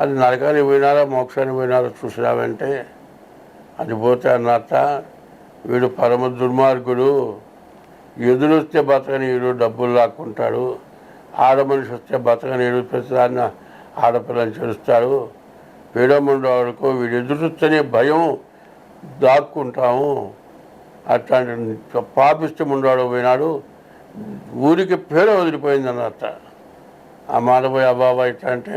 అది నరకానికి పోయినారా మోక్షానికి పోయినారా చూసినావంటే అది పోతే అన్నట్ట వీడు పరమ దుర్మార్గుడు ఎదురొస్తే బతకనీయుడు డబ్బులు లాక్కుంటాడు ఆడ మనిషి వస్తే బతకనీయుడు ప్రతిదాన్ని ఆడపిల్లని చేస్తాడు పీడముండవాడుకో వీడు ఎదురొస్తేనే భయం దాక్కుంటాము. అట్లాంటి పాపిష్టం ఉండవాడు పోయినాడు ఊరికి పేరు వదిలిపోయింది అన్నట్ట ఆ మాట పోయి అబ్బాబా ఇట్లా అంటే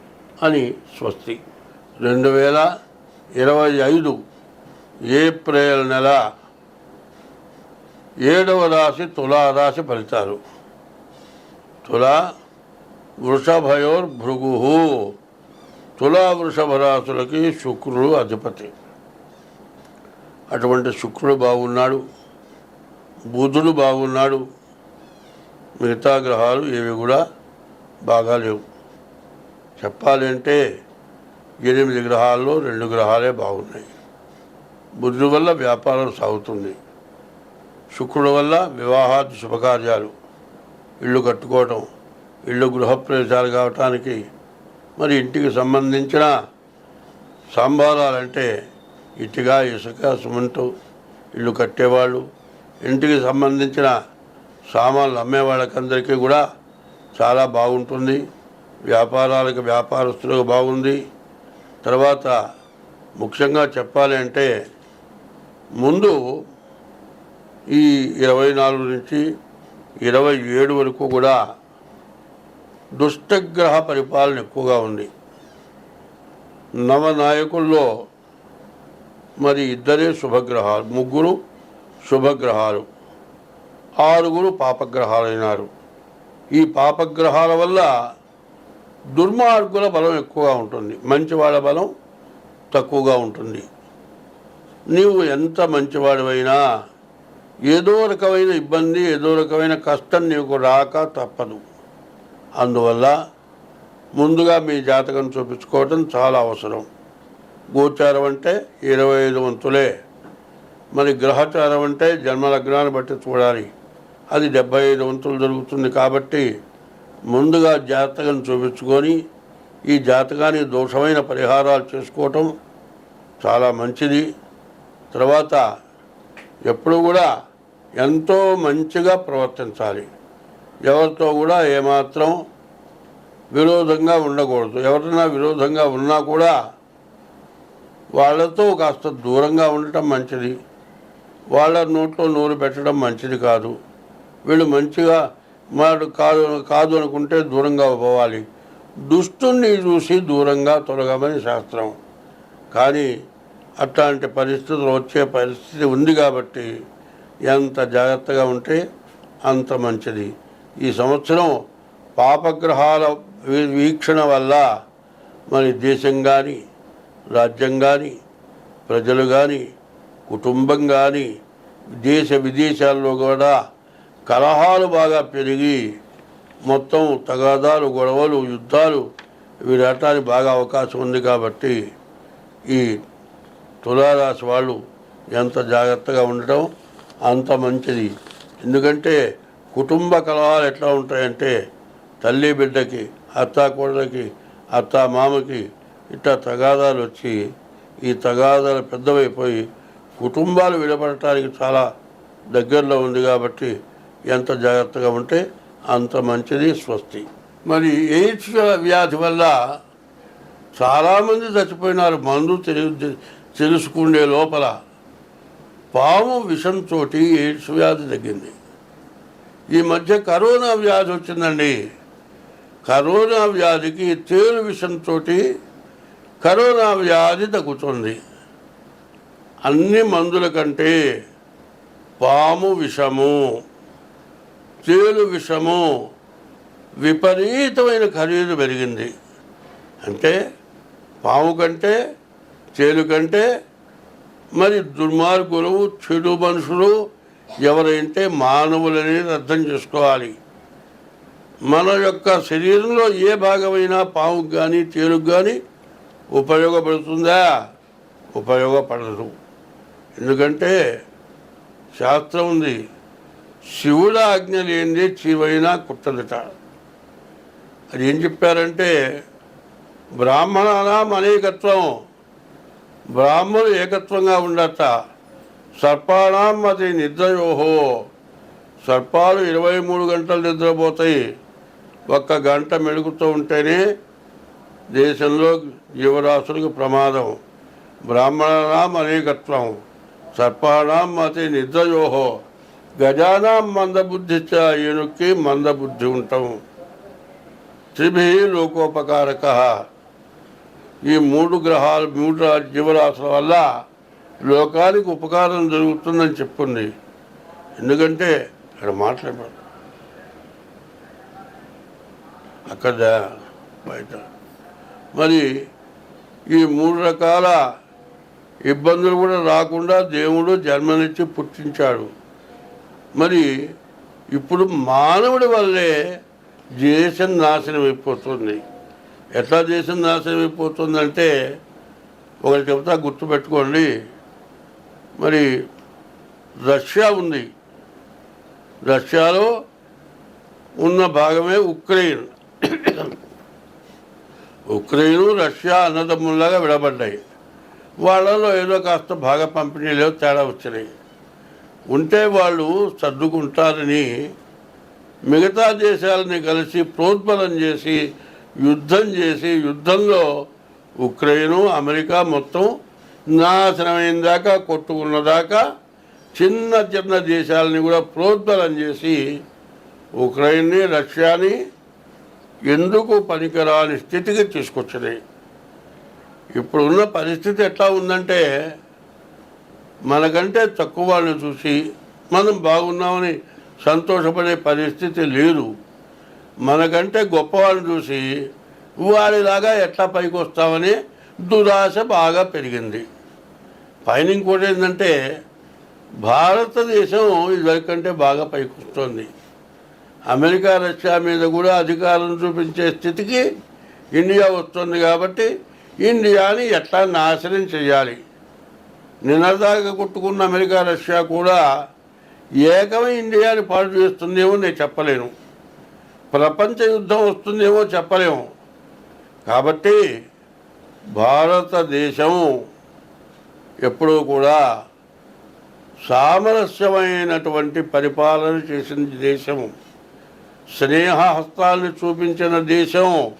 అని స్వస్తి. రెండు వేల ఇరవై ఐదు ఏప్రిల్ నెల ఏడవ రాశి తులారాశి ఫలితాలు. తులా వృషభయోర్ భృగు తులా వృషభ రాశులకి శుక్రుడు అధిపతి. అటువంటి శుక్రుడు బాగున్నాడు బుధుడు బాగున్నాడు మిగతా గ్రహాలు ఏవి కూడా బాగా చెప్పాలంటే ఎనిమిది గ్రహాల్లో రెండు గ్రహాలే బాగున్నాయి. బుద్ధుడు వల్ల వ్యాపారం సాగుతుంది. శుక్రుడు వల్ల వివాహాది శుభకార్యాలు ఇల్లు కట్టుకోవటం ఇల్లు గృహప్రవేశాలు కావటానికి మరి ఇంటికి సంబంధించిన సాంబారాలంటే ఇటుక ఇసుక సిమెంటు ఇల్లు కట్టేవాళ్ళు ఇంటికి సంబంధించిన సామాన్లు అమ్మే వాళ్ళకందరికీ కూడా చాలా బాగుంటుంది. వ్యాపారాలకు వ్యాపారస్తులకు బాగుంది. తర్వాత ముఖ్యంగా చెప్పాలి అంటే ముందు ఈ ఇరవై నాలుగు నుంచి ఇరవై ఏడు వరకు కూడా దుష్టగ్రహ పరిపాలన ఎక్కువగా ఉంది. నవనాయకుల్లో మరి ఇద్దరే శుభగ్రహాలు ముగ్గురు శుభగ్రహాలు ఆరుగురు పాపగ్రహాలైనారు. ఈ పాపగ్రహాల వల్ల దుర్మార్గుల బలం ఎక్కువగా ఉంటుంది. మంచివాళ్ళ బలం తక్కువగా ఉంటుంది. నీవు ఎంత మంచివాడివైనా ఏదో రకమైన ఇబ్బంది ఏదో రకమైన కష్టం నీకు రాక తప్పదు. అందువల్ల ముందుగా మీ జాతకం చూపించుకోవటం చాలా అవసరం. గోచారం అంటే ఇరవై ఐదు వంతులే. మరి గ్రహచారం అంటే జన్మలగ్నాన్ని బట్టి చూడాలి. అది డెబ్బై ఐదు వంతులు జరుగుతుంది కాబట్టి ముందుగా జాతకం చూపించుకొని ఈ జాతకానికి దోషమైన పరిహారాలు చేసుకోవటం చాలా మంచిది. తర్వాత ఎప్పుడు కూడా ఎంతో మంచిగా ప్రవర్తించాలి. ఎవరితో కూడా ఏమాత్రం విరోధంగా ఉండకూడదు. ఎవరైనా విరోధంగా ఉన్నా కూడా వాళ్ళతో కాస్త దూరంగా ఉండటం మంచిది. వాళ్ళ నోట్లో నోరు పెట్టడం మంచిది కాదు. వీళ్ళు మంచిగా మాడు కాదు కాదు అనుకుంటే దూరంగా పోవాలి. దుష్టుణ్ణి చూసి దూరంగా తొలగమని శాస్త్రం. కానీ అట్లాంటి పరిస్థితులు వచ్చే పరిస్థితి ఉంది కాబట్టి ఎంత జాగ్రత్తగా ఉంటే అంత మంచిది. ఈ సంవత్సరం పాపగ్రహాల వీక్షణ వల్ల మరి దేశం కానీ రాజ్యం కానీ ప్రజలు కానీ కుటుంబం కానీ దేశ విదేశాల్లో కూడా కలహాలు బాగా పెరిగి మొత్తం తగాదాలు గొడవలు యుద్ధాలు ఇవి రావటానికి బాగా అవకాశం ఉంది కాబట్టి ఈ తులారాశి వాళ్ళు ఎంత జాగ్రత్తగా ఉండటం అంత మంచిది. ఎందుకంటే కుటుంబ కలహాలు ఎట్లా ఉంటాయంటే తల్లి బిడ్డకి అత్త కోడలకి అత్త మామకి ఇట్లా తగాదాలు వచ్చి ఈ తగాదాలు పెద్దవైపోయి కుటుంబాలు విడబడటానికి చాలా దగ్గరలో ఉంది కాబట్టి ఎంత జాగ్రత్తగా ఉంటే అంత మంచిది స్వస్తి. మరి ఎయిడ్స్ వ్యాధి వల్ల చాలామంది చచ్చిపోయినారు. మందు తెలి తెలుసుకునే లోపల పాము విషంతో ఎయిడ్స్ వ్యాధి తగ్గింది. ఈ మధ్య కరోనా వ్యాధి వచ్చిందండి. కరోనా వ్యాధికి తేలు విషంతో కరోనా వ్యాధి తగ్గుతుంది. అన్ని మందుల కంటే పాము విషము తేలు విషము విపరీతమైన ఖరీదు పెరిగింది. అంటే పాము కంటే తేలు కంటే మరి దుర్మార్గులు చెడు మనుషులు ఎవరైతే మానవులని అర్థం చేసుకోవాలి మన యొక్క శరీరంలో ఏ భాగమైనా పాముకు కానీ తేలుకు కానీ ఉపయోగపడుతుందా? ఉపయోగపడదు. ఎందుకంటే శాస్త్రం ఉంది శివుడు ఆజ్ఞ లేనిది చివైనా కుట్టదట. అది ఏం చెప్పారంటే బ్రాహ్మణానాం అనేకత్వం బ్రాహ్మణులు ఏకత్వంగా ఉండట సర్పాణం అది నిద్రయోహో. సర్పాలు ఇరవై మూడు గంటలు నిద్రపోతాయి. ఒక్క గంట మెలుగుతూ ఉంటేనే దేశంలో జీవరాశులకు ప్రమాదం. బ్రాహ్మణానాం అనేకత్వం సర్పాణం అతి నిద్రయోహో. గజానాం మందబుద్ధి ఏనుక్కి మందబుద్ధి ఉంటాం. త్రిభి లోకోపకారక. ఈ మూడు గ్రహాలు మూడు జీవరాశుల వల్ల లోకానికి ఉపకారం జరుగుతుందని చెప్పుంది. ఎందుకంటే ఇక్కడ మాట్లాడారు అక్కడ బయట. మరి ఈ మూడు రకాల ఇబ్బందులు కూడా రాకుండా దేవుడు జన్మనిచ్చి పుట్టించాడు. మరి ఇప్పుడు మానవుడి వల్లే దేశం నాశనం అయిపోతుంది. ఎట్లా దేశం నాశనం అయిపోతుందంటే ఒకటి చెబుతా గుర్తుపెట్టుకోండి. మరి రష్యా ఉంది. రష్యాలో ఉన్న భాగమే ఉక్రెయిన్. ఉక్రెయిన్ రష్యా అన్నదమ్ముల్లాగా విడబడ్డాయి. వాళ్ళలో ఏదో కాస్త భాగ పంపిణీలో తేడా వచ్చినాయి. ఉంటే వాళ్ళు సర్దుకుంటారని మిగతా దేశాలని కలిసి ప్రోద్బలం చేసి యుద్ధం చేసి యుద్ధంలో ఉక్రెయిన్ అమెరికా మొత్తం నాశనమైన దాకా కొట్టుకున్న దాకా చిన్న చిన్న దేశాలని కూడా ప్రోద్బలం చేసి ఉక్రెయిన్ని రష్యాని ఎందుకు పనికిరాని స్థితికి తీసుకొచ్చినాయి ఇప్పుడున్న పరిస్థితి ఎట్లా ఉందంటే మనకంటే తక్కువ వాళ్ళని చూసి మనం బాగున్నామని సంతోషపడే పరిస్థితి లేదు. మనకంటే గొప్పవాళ్ళని చూసి వారిలాగా ఎట్లా పైకి వస్తామని దురాశ బాగా పెరిగింది. పైన ఇంకోటి ఏంటంటే భారతదేశం ఇదివరకంటే బాగా పైకి వస్తుంది. అమెరికా రష్యా మీద కూడా అధికారం చూపించే స్థితికి ఇండియా వస్తుంది కాబట్టి ఇండియాని ఎట్లా నాశనం చేయాలి? నిన్నదాకా కొట్టుకున్న అమెరికా రష్యా కూడా ఏకమై ఇండియాని పాడు చేస్తుందేమో నేను చెప్పలేను. ప్రపంచ యుద్ధం వస్తుందేమో చెప్పలేము. కాబట్టి భారతదేశం ఎప్పుడూ కూడా సామరస్యమైనటువంటి పరిపాలన చేసిన దేశం. స్నేహహస్తాలను చూపించిన దేశం.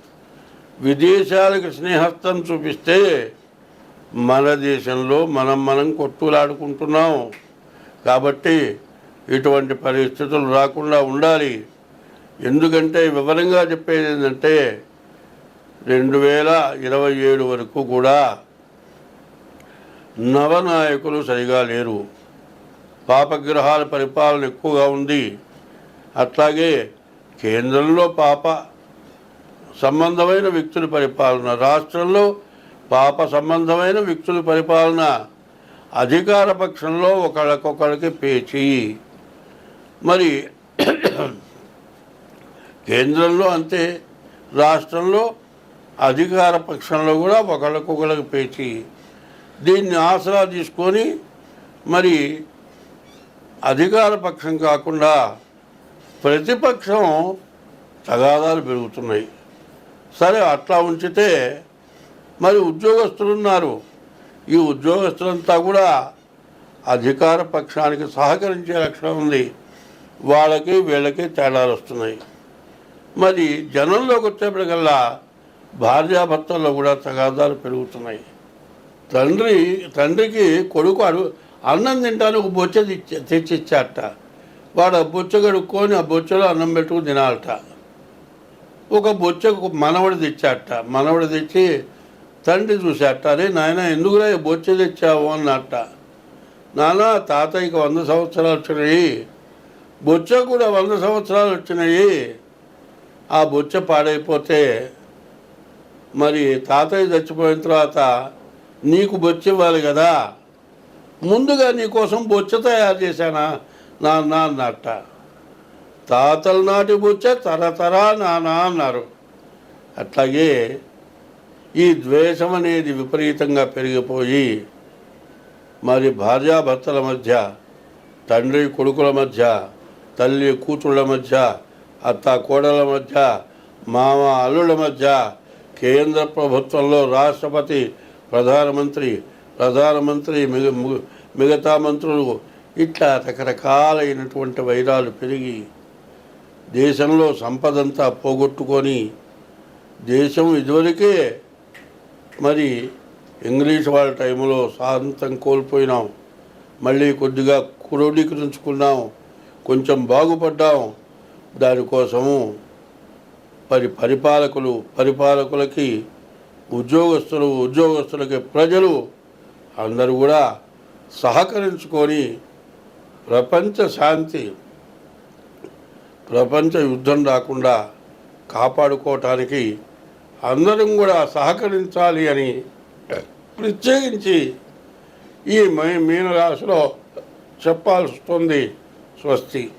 విదేశాలకు స్నేహస్తం చూపిస్తే మన దేశంలో మనం మనం కొట్టులాడుకుంటున్నాం. కాబట్టి ఇటువంటి పరిస్థితులు రాకుండా ఉండాలి. ఎందుకంటే వివరంగా చెప్పేది ఏంటంటే రెండు వేల ఇరవై ఏడు వరకు కూడా నవనాయకులు సరిగా లేరు. పాపగ్రహాల పరిపాలన ఎక్కువగా ఉంది. అట్లాగే కేంద్రంలో పాప సంబంధమైన వ్యక్తుల పరిపాలన రాష్ట్రంలో పాప సంబంధమైన వ్యక్తుల పరిపాలన అధికార పక్షంలో ఒకళ్ళకొకళ్ళకి పేచి మరి కేంద్రంలో అంతే రాష్ట్రంలో అధికార పక్షంలో కూడా ఒకళ్ళకొకళ్ళకి పేచి దీన్ని ఆసరా తీసుకొని మరి అధికార పక్షం కాకుండా ప్రతిపక్షం తగాదాలు పెరుగుతున్నాయి. సరే అట్లా ఉంచితే మరి ఉద్యోగస్తులు ఉన్నారు. ఈ ఉద్యోగస్తులంతా కూడా అధికార పక్షానికి సహకరించే లక్షణం ఉంది. వాళ్ళకి వీళ్ళకి తేడాలు వస్తున్నాయి. మరి జనంలోకి వచ్చేప్పటికల్లా భార్యాభర్తల్లో కూడా తగాదాలు పెరుగుతున్నాయి. తండ్రి తండ్రికి కొడుకు అడు అన్నం తింటాను ఒక బొచ్చ తెచ్చిచ్చాట వాడు ఆ బొచ్చ కడుక్కొని ఆ బొచ్చలో అన్నం పెట్టుకుని తినాలట. ఒక బొచ్చకు మనవడు తెచ్చాట మనవడు తెచ్చి తండ్రి చూసేట అరే నాయన ఎందుకురా ఈ బొచ్చ తెచ్చావు? అన్నట్ట. నాన్న తాతయ్యకి వంద సంవత్సరాలు వచ్చినాయి. బొచ్చ కూడా వంద సంవత్సరాలు వచ్చినాయి. ఆ బొచ్చ పాడైపోతే మరి తాతయ్య చచ్చిపోయిన తర్వాత నీకు బొచ్చ ఇవ్వాలి కదా. ముందుగా నీకోసం బొచ్చ తయారు చేశానా నాన్న? అన్నట్ట. తాతల నాటి బొచ్చ తరతరా నానా అన్నారు. అట్లాగే ఈ ద్వేషం అనేది విపరీతంగా పెరిగిపోయి మరి భార్యాభర్తల మధ్య తండ్రి కొడుకుల మధ్య తల్లి కూతుళ్ళ మధ్య అత్త కోడల మధ్య మామ అల్లుల మధ్య కేంద్ర ప్రభుత్వంలో రాష్ట్రపతి ప్రధానమంత్రి ప్రధానమంత్రి మిగ మిగతా మంత్రులు ఇట్లా రకరకాలైనటువంటి వైరాలు పెరిగి దేశంలో సంపదంతా పోగొట్టుకొని దేశం ఇదివరకే మరి ఇంగ్లీష్ వాళ్ళ టైంలో శాంతం కోల్పోయినాం. మళ్ళీ కొద్దిగా క్రోడీకరించుకున్నాం. కొంచెం బాగుపడ్డాం. దానికోసము మరి పరిపాలకులు పరిపాలకులకి ఉద్యోగస్తులు ఉద్యోగస్తులకి ప్రజలు అందరూ కూడా సహకరించుకొని ప్రపంచ శాంతి ప్రపంచ యుద్ధం రాకుండా కాపాడుకోవటానికి అందరం కూడా సహకరించాలి అని ప్రత్యేకించి ఈ మీనరాశిలో చెప్పాల్సి వస్తుంది స్వస్తి.